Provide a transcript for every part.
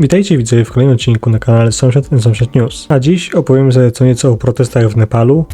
Witajcie widzowie w kolejnym odcinku na kanale Sąsiad Sąsiad News. A dziś opowiem sobie co nieco o protestach w Nepalu,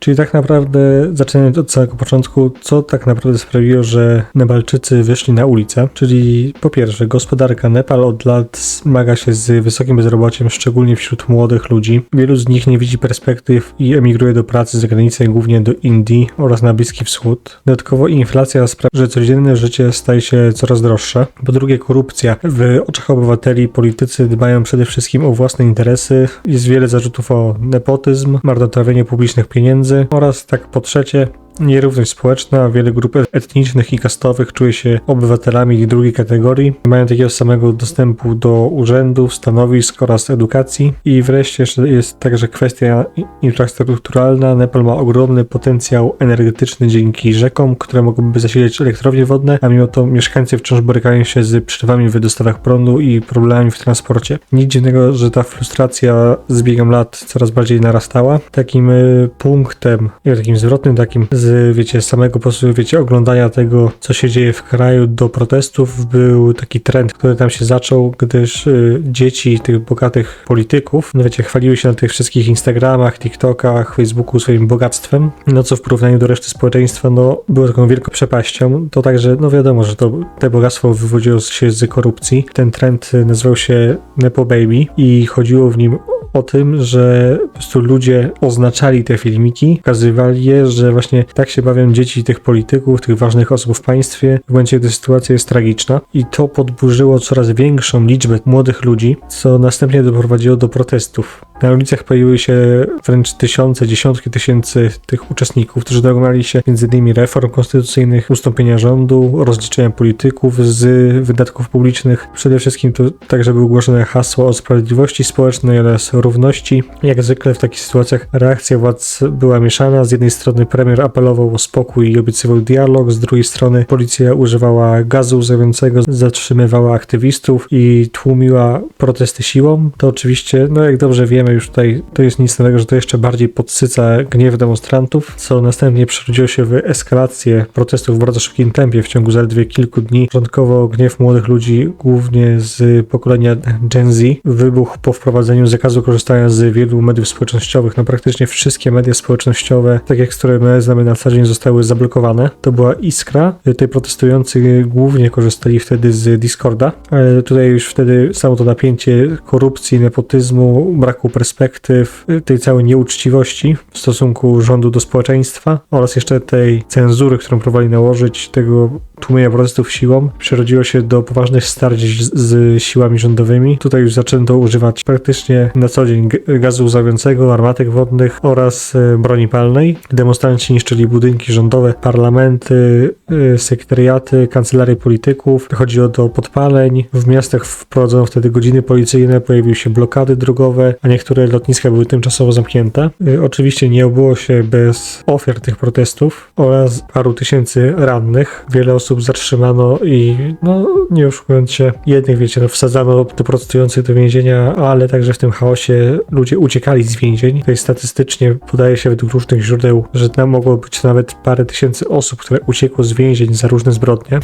czyli tak naprawdę zaczynając od samego początku, co tak naprawdę sprawiło, że Nepalczycy wyszli na ulicę. Czyli po pierwsze, gospodarka Nepal od lat zmaga się z wysokim bezrobociem, szczególnie wśród młodych ludzi. Wielu z nich nie widzi perspektyw i emigruje do pracy za granicę, głównie do Indii oraz na Bliski Wschód. Dodatkowo inflacja sprawia, że codzienne życie staje się coraz droższe. Po drugie, korupcja. W oczach obywateli politycy dbają przede wszystkim o własne interesy. Jest wiele zarzutów o nepotyzm, marnotrawienie publicznych pieniędzy oraz tak po trzecie, Nierówność społeczna, wiele grup etnicznych i kastowych czuje się obywatelami drugiej kategorii, mają takiego samego dostępu do urzędów, stanowisk oraz edukacji. I wreszcie jest także kwestia infrastrukturalna. Nepal ma ogromny potencjał energetyczny dzięki rzekom, które mogłyby zasilać elektrownie wodne, a mimo to mieszkańcy wciąż borykają się z przerwami w dostawach prądu i problemami w transporcie. Nic dziwnego, że ta frustracja z biegiem lat coraz bardziej narastała. Takim y, punktem, takim zwrotnym, takim z, wiecie, samego po prostu, wiecie, oglądania tego, co się dzieje w kraju do protestów, był taki trend, który tam się zaczął, gdyż y, dzieci tych bogatych polityków, no wiecie, chwaliły się na tych wszystkich Instagramach, TikTokach, Facebooku swoim bogactwem, no co w porównaniu do reszty społeczeństwa, no było taką wielką przepaścią. To także, no wiadomo, że to te bogactwo wywodziło się z korupcji. Ten trend y, nazywał się Nepo Baby i chodziło w nim o tym, że po prostu ludzie oznaczali te filmiki, pokazywali je, że właśnie tak się bawią dzieci tych polityków, tych ważnych osób w państwie, w momencie, gdy sytuacja jest tragiczna. I to podburzyło coraz większą liczbę młodych ludzi, co następnie doprowadziło do protestów. Na ulicach pojawiły się wręcz tysiące, dziesiątki tysięcy tych uczestników, którzy domagali się m.in. reform konstytucyjnych, ustąpienia rządu, rozliczenia polityków z wydatków publicznych. Przede wszystkim to także były głoszone hasła o sprawiedliwości społecznej oraz równości. Jak zwykle w takich sytuacjach reakcja władz była mieszana. Z jednej strony premier apelował o spokój i obiecywał dialog, z drugiej strony policja używała gazu łzawiącego, zatrzymywała aktywistów i tłumiła protesty siłą. To oczywiście, no jak dobrze wiemy już tutaj, to jest nic innego, że to jeszcze bardziej podsyca gniew demonstrantów, co następnie przerodziło się w eskalację protestów w bardzo szybkim tempie w ciągu zaledwie kilku dni. Początkowo gniew młodych ludzi, głównie z pokolenia Gen Z, wybuchł po wprowadzeniu zakazu korzystania z wielu mediów społecznościowych. No praktycznie wszystkie media społecznościowe, tak jak z które my znamy na co dzień, zostały zablokowane. To była iskra. Tutaj protestujący głównie korzystali wtedy z Discorda, ale tutaj już wtedy samo to napięcie korupcji, nepotyzmu, braku perspektyw, tej całej nieuczciwości w stosunku rządu do społeczeństwa oraz jeszcze tej cenzury, którą próbowali nałożyć, tego tłumienia protestów siłą, przerodziło się do poważnych starć z, z siłami rządowymi. Tutaj już zaczęto używać praktycznie na co dzień gazu łzawiącego, armatek wodnych oraz e, broni palnej. Demonstranci niszczyli budynki rządowe, parlamenty, e, sekretariaty, kancelarie polityków. Dochodziło do podpaleń. W miastach wprowadzono wtedy godziny policyjne, pojawiły się blokady drogowe, a niektóre lotniska były tymczasowo zamknięte. E, Oczywiście nie obyło się bez ofiar tych protestów oraz paru tysięcy rannych. Wiele osób zatrzymano i, no, nie oszukując się, jednych, wiecie, no, wsadzano do protestujących do więzienia, ale także w tym chaosie ludzie uciekali z więzień. Tutaj statystycznie podaje się według różnych źródeł, że tam mogło być nawet parę tysięcy osób, które uciekło z więzień za różne zbrodnie.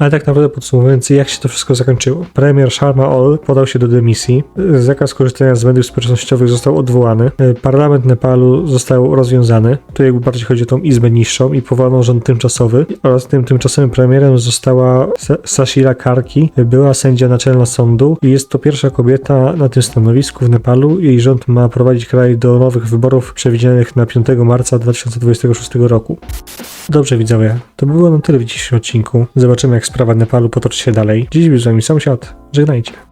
Ale tak naprawdę podsumowując, jak się to wszystko zakończyło? Premier Sharma Ol podał się do dymisji, zakaz korzystania z mediów społecznościowych został odwołany, parlament Nepalu został rozwiązany, tu jakby bardziej chodzi o tą izbę niższą i powołano rząd tymczasowy oraz tym tymczasowym premierem została Sa- Sashila Karki, była sędzia naczelna sądu i jest to pierwsza kobieta na tym stanowisku w Nepalu. Jej rząd ma prowadzić kraj do nowych wyborów przewidzianych na 5 marca 2026 roku. Dobrze widzowie, to by było na tyle w dzisiejszym odcinku. Zobaczymy jak sprawa Nepalu potoczy się dalej. Dziś był z wami sąsiad. Żegnajcie.